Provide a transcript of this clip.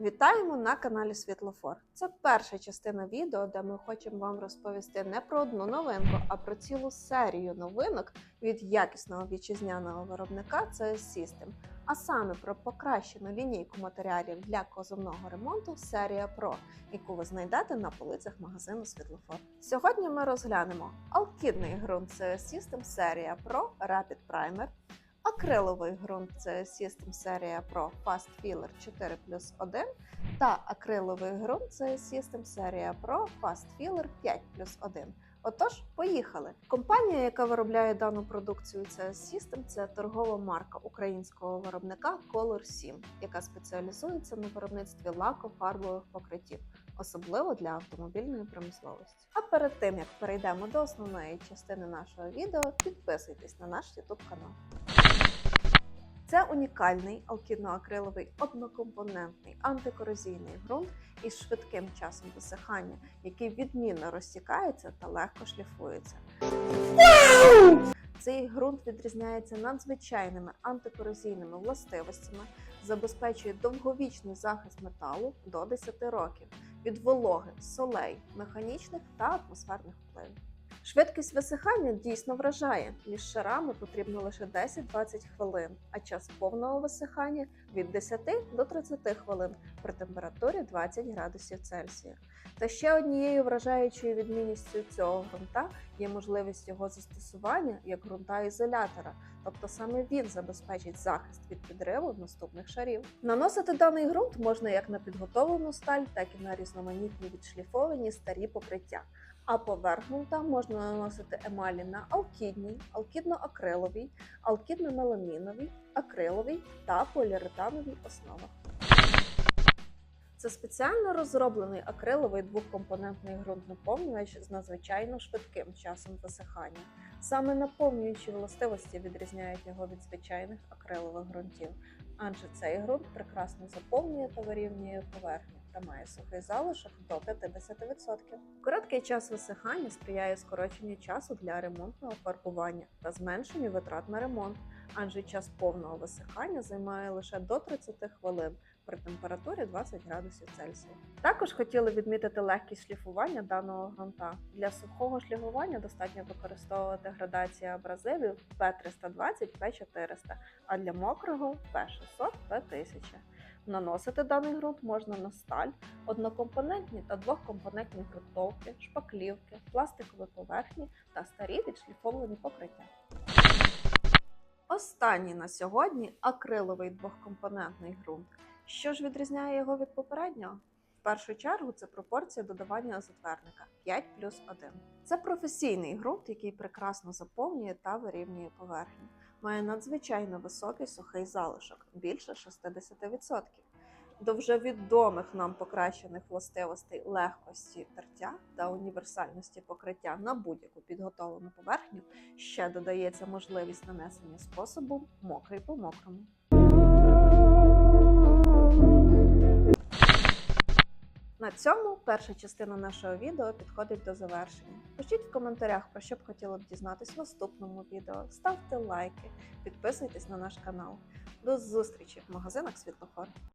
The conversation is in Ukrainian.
Вітаємо на каналі Світлофор. Це перша частина відео, де ми хочемо вам розповісти не про одну новинку, а про цілу серію новинок від якісного вітчизняного виробника CS System, а саме про покращену лінійку матеріалів для козовного ремонту серія Pro, яку ви знайдете на полицях магазину Світлофор. Сьогодні ми розглянемо алкідний ґрунт CS System серія Pro Rapid Primer, акриловий ґрунт CS System серія Pro Fast Filler 4 плюс 1 та акриловий ґрунт CS System серія Pro Fast Filler 5 плюс 1. Отож, поїхали. Компанія, яка виробляє дану продукцію CS System, це торгова марка українського виробника Color 7, яка спеціалізується на виробництві лако-фарбових покриттів, особливо для автомобільної промисловості. А перед тим як перейдемо до основної частини нашого відео, підписуйтесь на наш YouTube канал. Це унікальний алкідно-акриловий однокомпонентний антикорозійний ґрунт із швидким часом висихання, який відмінно розтікається та легко шліфується. Цей ґрунт відрізняється надзвичайними антикорозійними властивостями, забезпечує довговічний захист металу до 10 років від вологи, солей, механічних та атмосферних впливів. Швидкість висихання дійсно вражає. Між шарами потрібно лише 10-20 хвилин, а час повного висихання від 10 до 30 хвилин при температурі 20 градусів Цельсія. Та ще однією вражаючою відмінністю цього ґрунта є можливість його застосування як ґрунта ізолятора, тобто саме він забезпечить захист від підриву наступних шарів. Наносити даний ґрунт можна як на підготовлену сталь, так і на різноманітні відшліфовані старі покриття. А поверх ґрунта можна наносити емалі на алкідній, алкідно-акриловій, алкідно-меламіновій, акриловій та поліуретановій основах. Це спеціально розроблений акриловий двохкомпонентний ґрунт-наповнювач з надзвичайно швидким часом висихання. Саме наповнюючі властивості відрізняють його від звичайних акрилових ґрунтів, адже цей ґрунт прекрасно заповнює та вирівнює поверхню та має сухий залишок до 50%. Короткий час висихання сприяє скороченню часу для ремонтного фарбування та зменшенню витрат на ремонт, адже час повного висихання займає лише до 30 хвилин при температурі 20 градусів Цельсія. Також хотіли відмітити легкість шліфування даного ґрунта. Для сухого шліфування достатньо використовувати градації абразивів P320, P400, а для мокрого P600, P1000. Наносити даний ґрунт можна на сталь, однокомпонентні та двохкомпонентні ґрунтовки, шпаклівки, пластикові поверхні та старі відшліфовані покриття. Останній на сьогодні акриловий двохкомпонентний ґрунт. Що ж відрізняє його від попереднього? В першу чергу це пропорція додавання азотверника 5 плюс 1. Це професійний ґрунт, який прекрасно заповнює та вирівнює поверхню. Має надзвичайно високий сухий залишок більше 60%. До вже відомих нам покращених властивостей легкості тертя та універсальності покриття на будь-яку підготовлену поверхню ще додається можливість нанесення способом мокрий по мокрому. Цьому перша частина нашого відео підходить до завершення. Пишіть в коментарях, про що б хотіли б дізнатись в наступному відео. Ставте лайки, підписуйтесь на наш канал. До зустрічі в магазинах Світлофор.